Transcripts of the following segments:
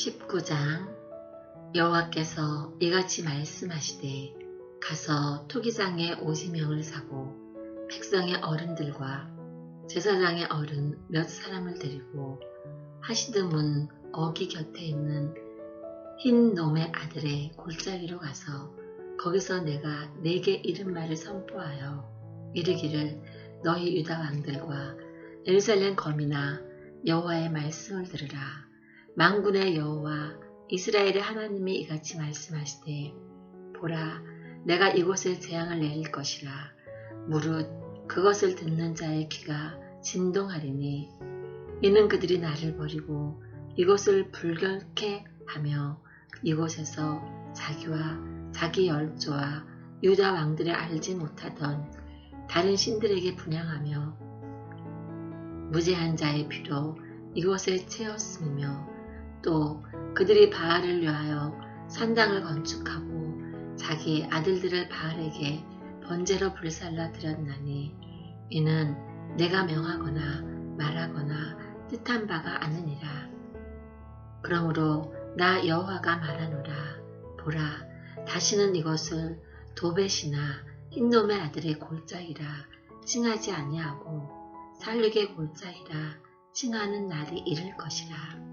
19장. 여호와께서 이같이 말씀하시되 가서 투기장에 오지명을 사고 백성의 어른들과 제사장의 어른 몇 사람을 데리고 하시드문 어기 곁에 있는 흰 놈의 아들의 골짜기로 가서 거기서 내가 내게 이른 말을 선포하여 이르기를 너희 유다 왕들과 예루살렘 거미나 여호와의 말씀을 들으라 망군의 여호와 이스라엘의 하나님이 이같이 말씀하시되 보라 내가 이곳에 재앙을 내릴 것이라. 무릇 그것을 듣는 자의 귀가 진동하리니 이는 그들이 나를 버리고 이곳을 불결케 하며 이곳에서 자기와 자기 열조와 유다 왕들의 알지 못하던 다른 신들에게 분양하며 무죄한 자의 피로 이곳에 채웠으며 또 그들이 바알을 위하여 산당을 건축하고 자기 아들들을 바알에게 번제로 불살라 드렸나니 이는 내가 명하거나 말하거나 뜻한 바가 아니니라. 그러므로 나 여호와가 말하노라 보라 다시는 이것을 도벳이나 흰놈의 아들의 골짜기라 칭하지 아니하고 살육의 골짜기라 칭하는 날이 이를 것이라.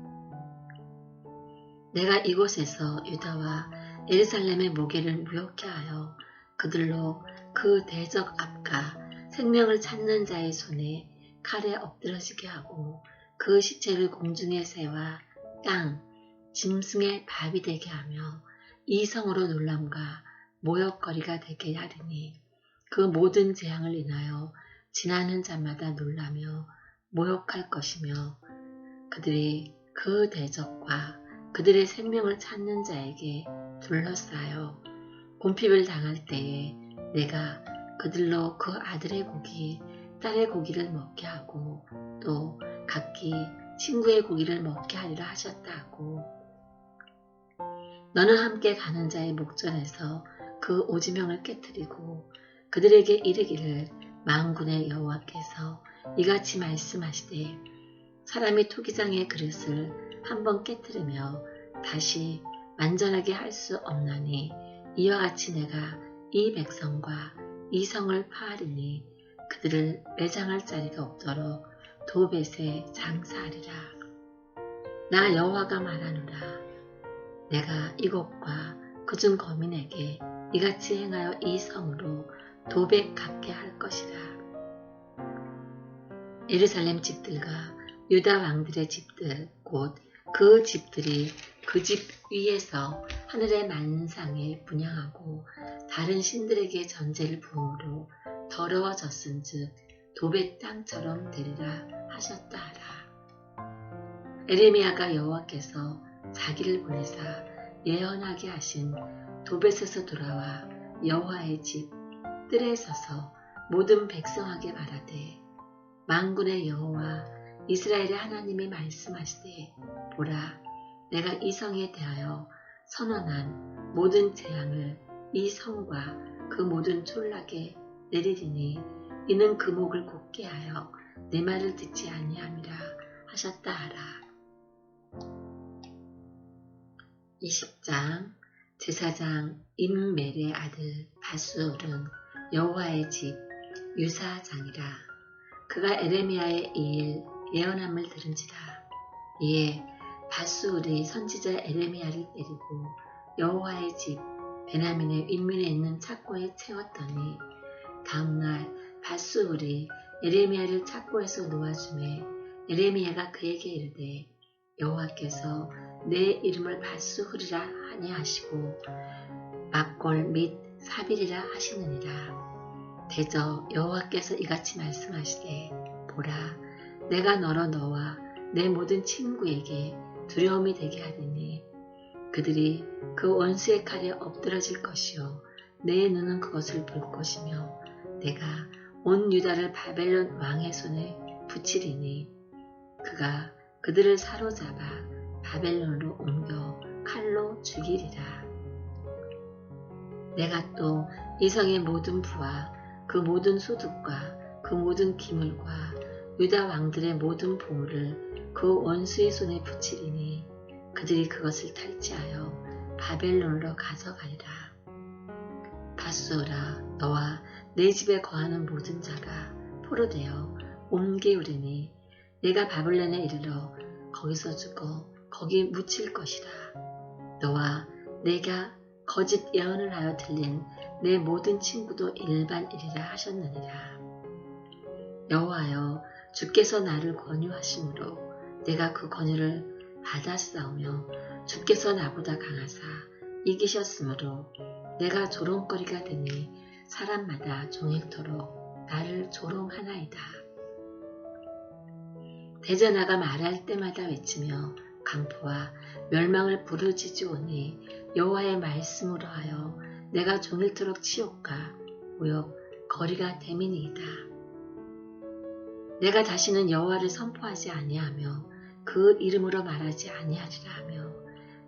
내가 이곳에서 유다와 예루살렘의 모계를 무역케 하여 그들로 그 대적 앞과 생명을 찾는 자의 손에 칼에 엎드러지게 하고 그 시체를 공중의 새와 땅, 짐승의 밥이 되게 하며 이 성으로 놀람과 모욕거리가 되게 하리니 그 모든 재앙을 인하여 지나는 자마다 놀라며 모욕할 것이며 그들이 그 대적과 그들의 생명을 찾는 자에게 둘러싸여 곰핍을 당할 때에 내가 그들로 그 아들의 고기, 딸의 고기를 먹게 하고 또 각기 친구의 고기를 먹게 하리라 하셨다 하고. 너는 함께 가는 자의 목전에서 그 오지명을 깨뜨리고 그들에게 이르기를 망군의 여호와께서 이같이 말씀하시되 사람이 토기장의 그릇을 한번 깨뜨리며 다시 완전하게 할 수 없나니 이와 같이 내가 이 백성과 이 성을 파하리니 그들을 매장할 자리가 없도록 도벳에 장사하리라. 나 여호와가 말하노라. 내가 이곳과 그중 거민에게 이같이 행하여 이 성으로 도백 갖게 할 것이라. 예루살렘 집들과 유다 왕들의 집들 곧 그 집들이 그 집 위에서 하늘의 만상에 분양하고 다른 신들에게 전제를 부음으로 더러워졌은즉 도배 땅처럼 되리라 하셨다 하라. 에레미야가 여호와께서 자기를 보내사 예언하게 하신 도벳에서 돌아와 여호와의 집 뜰에 서서 모든 백성에게 말하되 망군의 여호와 이스라엘의 하나님이 말씀하시되 보라 내가 이 성에 대하여 선언한 모든 재앙을 이 성과 그 모든 촌락에 내리리니 이는 그 목을 굳게 하여 내 말을 듣지 아니함이라 하셨다 하라. 20장 제사장 임멜의 아들 바수울은 여호와의 집 유사장이라 그가 에레미야의 이일 예언함을 들은지라. 이에 바수울이 선지자 에레미야를 때리고 여호와의 집 베나민의 윗면에 있는 창고에 채웠더니 다음날 바수울이 에레미야를 창고에서 놓아주매 에레미야가 그에게 이르되 여호와께서 내 이름을 바수울이라 하니 하시고 막골 및 사빌이라 하시느니라. 대저 여호와께서 이같이 말씀하시되 보라 내가 너로 너와 내 모든 친구에게 두려움이 되게 하리니 그들이 그 원수의 칼에 엎드러질 것이요 내 눈은 그것을 볼 것이며 내가 온 유다를 바벨론 왕의 손에 붙이리니 그가 그들을 사로잡아 바벨론으로 옮겨 칼로 죽이리라. 내가 또 이성의 모든 부와 그 모든 소득과 그 모든 기물과 유다 왕들의 모든 보물을 그 원수의 손에 붙이리니 그들이 그것을 탈취하여 바벨론으로 가져가리라. 바수라 너와 내 집에 거하는 모든 자가 포로되어 옮기우리니 내가 바벨론에 이르러 거기서 죽어 거기 묻힐 것이라. 너와 내가 거짓 예언을 하여 들린 내 모든 친구도 일반이리라 하셨느니라. 여호와여 주께서 나를 권유하심으로 내가 그 권유를 받았사오며 주께서 나보다 강하사 이기셨으므로 내가 조롱거리가 되니 사람마다 종일토록 나를 조롱하나이다. 대전하가 말할 때마다 외치며 강포와 멸망을 부르짖으오니 여호와의 말씀으로 하여 내가 종일토록 치욕과 모욕 거리가 되민이이다. 내가 다시는 여호와를 선포하지 아니하며 그 이름으로 말하지 아니하리라 하며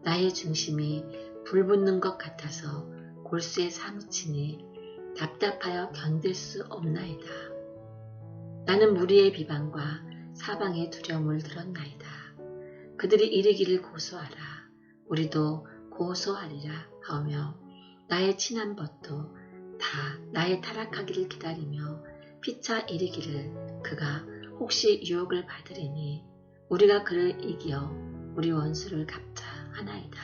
나의 중심이 불붙는 것 같아서 골수에 사무치니 답답하여 견딜 수 없나이다. 나는 무리의 비방과 사방의 두려움을 들었나이다. 그들이 이르기를 고소하라. 우리도 고소하리라 하며 나의 친한 벗도 다 나의 타락하기를 기다리며 피차 이르기를 그가 혹시 유혹을 받으리니 우리가 그를 이겨 우리 원수를 갚자 하나이다.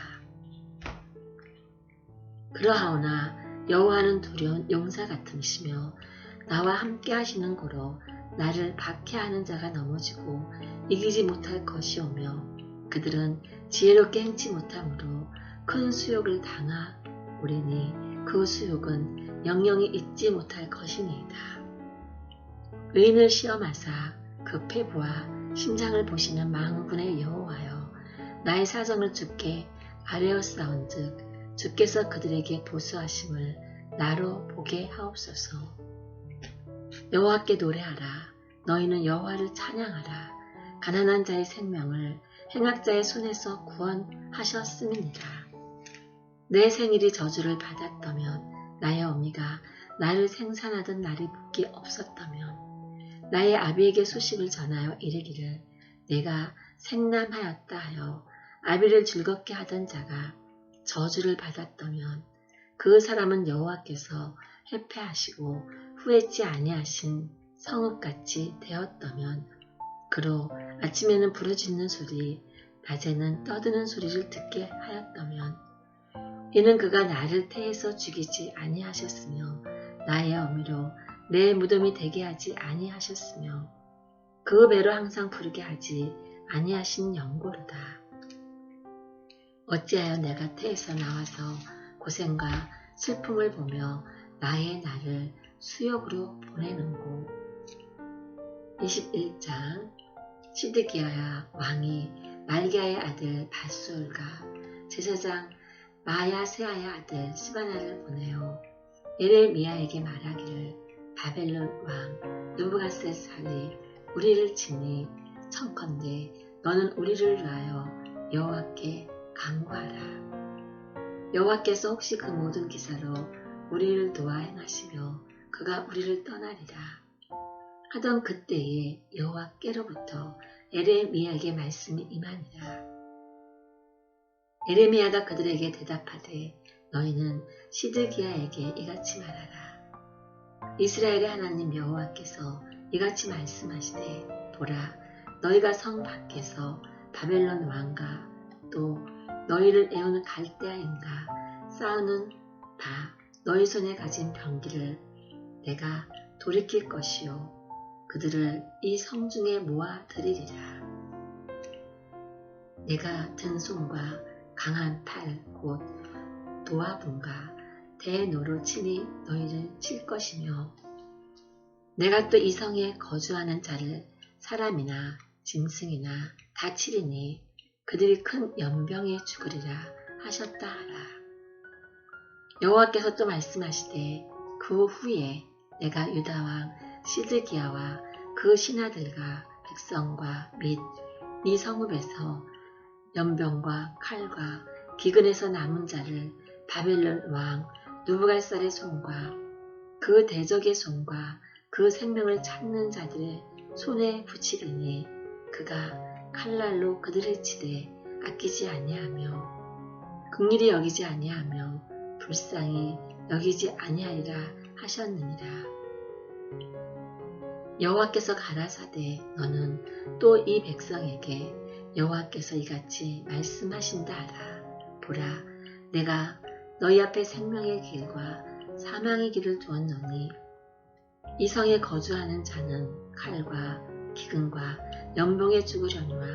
그러하오나 여호와는 두려운 용사 같으시며 나와 함께 하시는 고로 나를 박해하는 자가 넘어지고 이기지 못할 것이 오며 그들은 지혜롭게 행치 못함으로 큰 수욕을 당하 오리니 그 수욕은 영영이 잊지 못할 것이니이다. 의인을 시험하사 그 패부와 심장을 보시는 망군의 여호와여 나의 사정을 주께 아뢰었사온즉 주께서 그들에게 보수하심을 나로 보게 하옵소서. 여호와께 노래하라 너희는 여호와를 찬양하라 가난한 자의 생명을 행악자의 손에서 구원하셨음이니라. 내 생일이 저주를 받았다면 나의 어미가 나를 생산하던 날이 복이 없었다면 나의 아비에게 소식을 전하여 이르기를 내가 생남하였다 하여 아비를 즐겁게 하던 자가 저주를 받았다면 그 사람은 여호와께서 회폐하시고 후회치 아니하신 성읍같이 되었다면 그로 아침에는 부르짖는 소리 낮에는 떠드는 소리를 듣게 하였다면 이는 그가 나를 태에서 죽이지 아니하셨으며 나의 어미로 내 무덤이 되게 하지 아니하셨으며 그 배로 항상 부르게 하지 아니하신 영고로다. 어찌하여 내가 태에서 나와서 고생과 슬픔을 보며 나의 날을 수욕으로 보내는고 21장 시드기야야 왕이 말기야의 아들 바술과 제사장 마야세아의 아들 시바나를 보내어 에레미야에게 말하기를 바벨론 왕 누부갓세살이 우리를 치니 청컨대 너는 우리를 위하여 여호와께 간구하라. 여호와께서 혹시 그 모든 기사로 우리를 도와 행하시며 그가 우리를 떠나리라. 하던 그때에 여호와께로부터 에레미야에게 말씀이 임하니라. 에레미야가 그들에게 대답하되 너희는 시드기야에게 이같이 말하라. 이스라엘의 하나님 여호와께서 이같이 말씀하시되 보라 너희가 성 밖에서 바벨론 왕과 또 너희를 애우는 갈대아인가 싸우는 바 너희 손에 가진 병기를 내가 돌이킬 것이요. 그들을 이 성중에 모아 드리리라. 내가 든 손과 강한 팔 곧 도화분과 대노로 치니 너희를 칠 것이며 내가 또 이성에 거주하는 자를 사람이나 짐승이나 다 치리니 그들이 큰 연병에 죽으리라 하셨다 하라. 여호와께서 또 말씀하시되 그 후에 내가 유다왕 시드기야와 그 신하들과 백성과 및이 성읍에서 연병과 칼과 기근에서 남은 자를 바벨론 왕 누부갈살의 손과 그 대적의 손과 그 생명을 찾는 자들의 손에 붙이리니 그가 칼날로 그들을 치되 아끼지 아니하며 극률이 여기지 아니하며 불쌍히 여기지 아니하리라 하셨느니라. 여호와께서 가라사대 너는 또 이 백성에게 여호와께서 이같이 말씀하신다 하라. 보라 내가 너희 앞에 생명의 길과 사망의 길을 두었노니 이 성에 거주하는 자는 칼과 기근과 연봉에 죽으려니와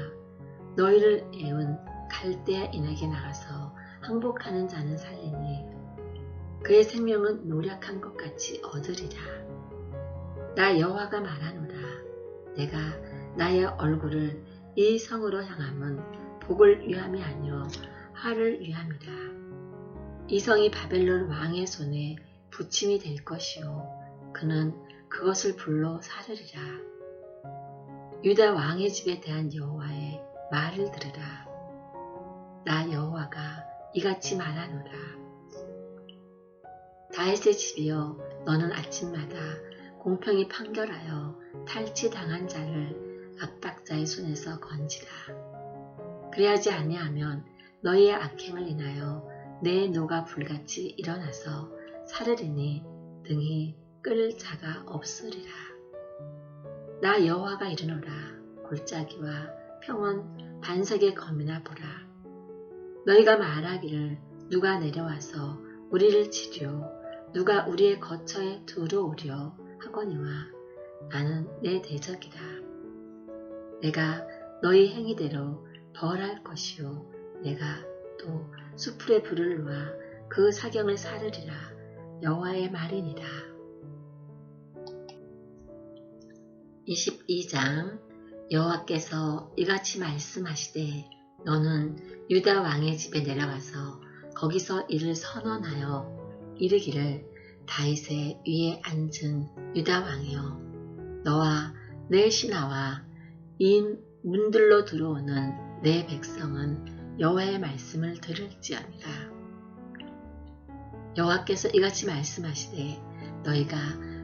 너희를 애운 갈대인에게 나가서 항복하는 자는 살리니 그의 생명은 노력한 것 같이 얻으리라. 나 여호와가 말하노라. 내가 나의 얼굴을 이 성으로 향함은 복을 위함이 아니요 화를 위함이라. 이 성이 바벨론 왕의 손에 부침이 될 것이요 그는 그것을 불러 사르리라. 유다 왕의 집에 대한 여호와의 말을 들으라. 나 여호와가 이같이 말하노라. 다윗의 집이여 너는 아침마다 공평히 판결하여 탈취당한 자를 압박자의 손에서 건지라. 그래야지 아니하면 너희의 악행을 인하여 내 노가 불같이 일어나서 사르리니 등이 끌 자가 없으리라. 나 여호와가 이르노라 골짜기와 평원 반석의 검이나 보라. 너희가 말하기를 누가 내려와서 우리를 치료 누가 우리의 거처에 들어오려 하거니와 나는 내 대적이다. 내가 너희 행위대로 벌할 것이요 내가 또 수풀의 불을 놓아 그 사경을 사르리라 여호와의 말이니라. 22장 여호와께서 이같이 말씀하시되 너는 유다 왕의 집에 내려가서 거기서 이를 선언하여 이르기를 다윗의 위에 앉은 유다 왕이여 너와 내 신하와 이 문들로 들어오는 내 백성은 여호와의 말씀을 들을지어니라 여호와께서 이같이 말씀하시되 너희가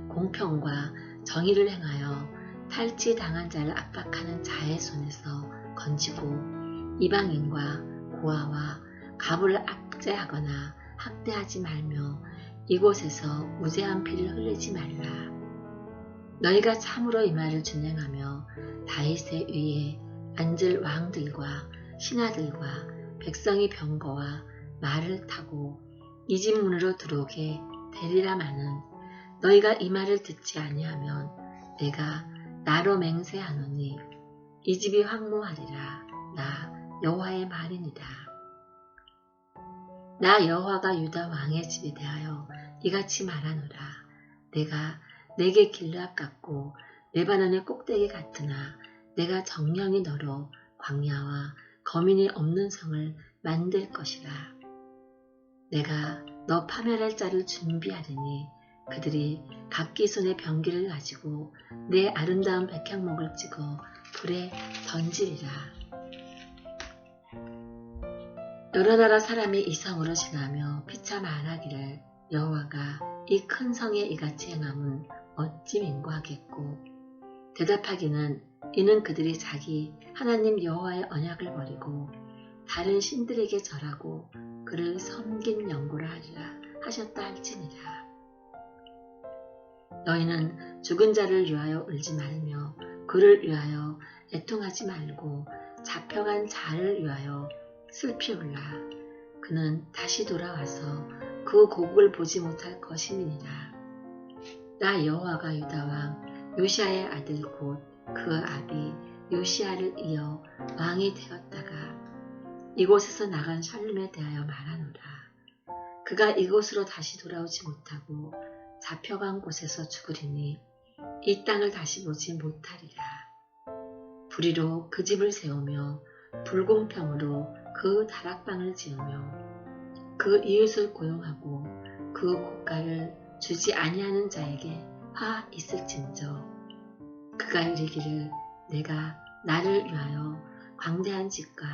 공평과 정의를 행하여 탈취당한 자를 압박하는 자의 손에서 건지고 이방인과 고아와 가부를 압제하거나 학대하지 말며 이곳에서 무죄한 피를 흘리지 말라. 너희가 참으로 이 말을 준행하며 다윗의 위에 앉을 왕들과 신하들과 백성이 병거와 말을 타고 이 집 문으로 들어오게 되리라마는 너희가 이 말을 듣지 아니하면 내가 나로 맹세하노니 이 집이 황무하리라 나 여호와의 말이니라. 나 여호와가 유다 왕의 집에 대하여 이같이 말하노라. 내가 내게 길르앗 같고 레바논의 꼭대기 같으나 내가 정령이 너로 광야와 거민이 없는 성을 만들 것이라. 내가 너 파멸할 자를 준비하리니 그들이 각기 손에 병기를 가지고 내 아름다운 백향목을 찍어 불에 던지리라. 여러 나라 사람이 이 성으로 지나며 피차 말하기를 여호와가 이 큰 성에 이같이 행함은 어찌 맹고하겠고 대답하기는 이는 그들이 자기 하나님 여호와의 언약을 버리고 다른 신들에게 절하고 그를 섬긴 연고를 하리라 하셨다 할지니라. 너희는 죽은 자를 위하여 울지 말며 그를 위하여 애통하지 말고 잡혀간 자를 위하여 슬피 울라. 그는 다시 돌아와서 그 곡을 보지 못할 것이니라. 나 여호와가 유다 왕 요시아의 아들 곧 그 아비 요시아를 이어 왕이 되었다가 이곳에서 나간 샬룸에 대하여 말하노라. 그가 이곳으로 다시 돌아오지 못하고 잡혀간 곳에서 죽으리니 이 땅을 다시 보지 못하리라. 불의로 그 집을 세우며 불공평으로 그 다락방을 지으며 그 이웃을 고용하고 그 국가를 주지 아니하는 자에게 화 있을진저 그가 이르기를 내가 나를 위하여 광대한 집과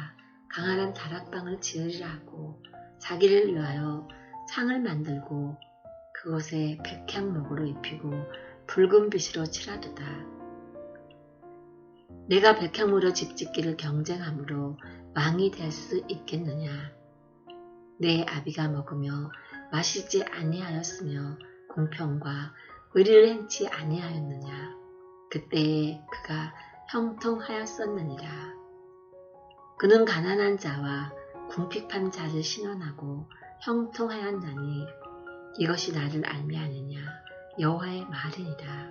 강한 다락방을 지으리라 하고 자기를 위하여 창을 만들고 그것에 백향목으로 입히고 붉은 빛으로 칠하도다. 내가 백향목으로 집 짓기를 경쟁함으로 왕이 될 수 있겠느냐? 내 아비가 먹으며 마시지 아니하였으며 공평과 의리를 행치 아니하였느냐? 그때에 그가 형통하였었느니라. 그는 가난한 자와 궁핍한 자를 신원하고 형통하였나니 이것이 나를 알미하느냐 여호와의 말이니라.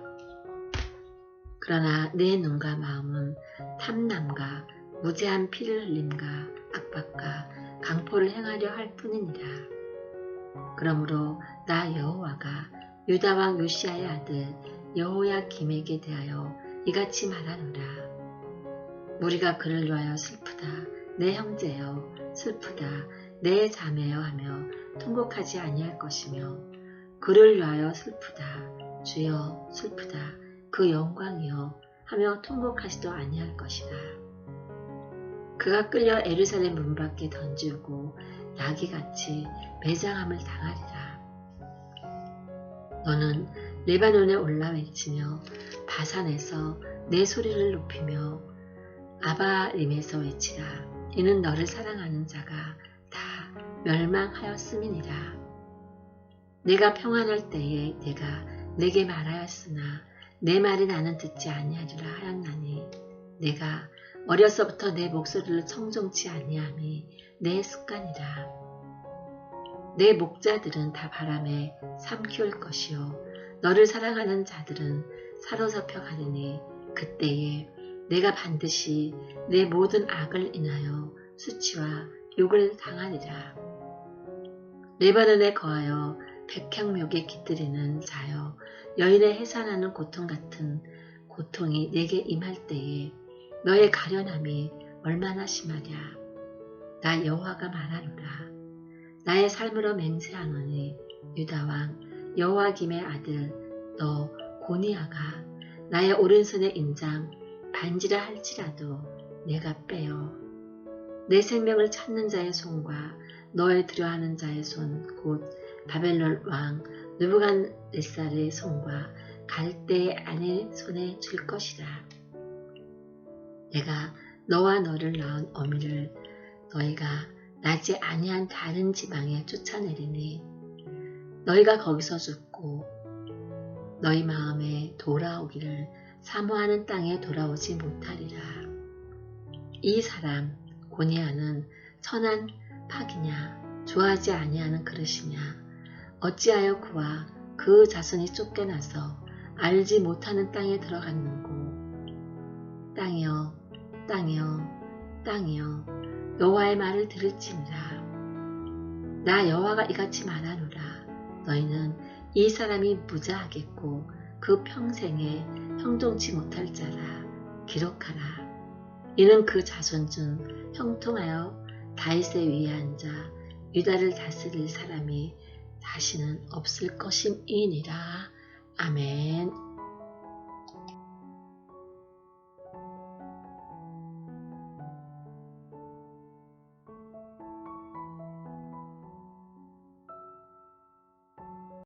그러나 내 눈과 마음은 탐남과 무제한 피를 흘림과 압박과 강포를 행하려 할 뿐이니라. 그러므로 나 여호와가 유다 왕 요시아의 아들 여호야 김에게 대하여 이같이 말하노라. 우리가 그를 위하여 슬프다. 내 형제여 슬프다. 내 자매여 하며 통곡하지 아니할 것이며 그를 위하여 슬프다. 주여 슬프다. 그 영광이여 하며 통곡하지도 아니할 것이다. 그가 끌려 에르살렘 문 밖에 던지고 나귀같이 매장함을 당하리라. 너는 레바논에 올라 외치며 바산에서 내 소리를 높이며 아바림에서 외치라. 이는 너를 사랑하는 자가 다 멸망하였음이니라. 내가 평안할 때에 내가 내게 말하였으나 내 말이 나는 듣지 아니하리라 하였나니 내가 어려서부터 내 목소리를 청종치 아니함이 내 습관이라. 내 목자들은 다 바람에 삼키울 것이요 너를 사랑하는 자들은 사로잡혀 가느니 그때에 내가 반드시 내 모든 악을 인하여 수치와 욕을 당하리라. 레바논에 거하여 백향묘에 깃들이는 자여 여인의 해산하는 고통 같은 고통이 내게 임할 때에 너의 가련함이 얼마나 심하냐. 나 여호와가 말하노라. 나의 삶으로 맹세하노니 유다왕 여호와김의 아들 너 고니아가 나의 오른손의 인장 반지라 할지라도 내가 빼어 내 생명을 찾는 자의 손과 너의 들여하는 자의 손 곧 바벨론 왕 느부간네살의 손과 갈대의 아내 손에 줄 것이다. 내가 너와 너를 낳은 어미를 너희가 나지 아니한 다른 지방에 쫓아내리니 너희가 거기서 죽고 너희 마음에 돌아오기를 사모하는 땅에 돌아오지 못하리라. 이 사람 고니아는 천한 파기냐 좋아하지 아니하는 그릇이냐 어찌하여 그와 그 자손이 쫓겨나서 알지 못하는 땅에 들어갔는고? 땅이여 땅이여 땅이여 여호와의 말을 들을지니라. 나 여호와가 이같이 말하노라 너희는 이 사람이 무자하겠고 그 평생에 형통치 못할 자라 기록하라. 이는 그 자손 중 형통하여 다윗의 위에 앉아 유다를 다스릴 사람이 다시는 없을 것임이니라. 아멘.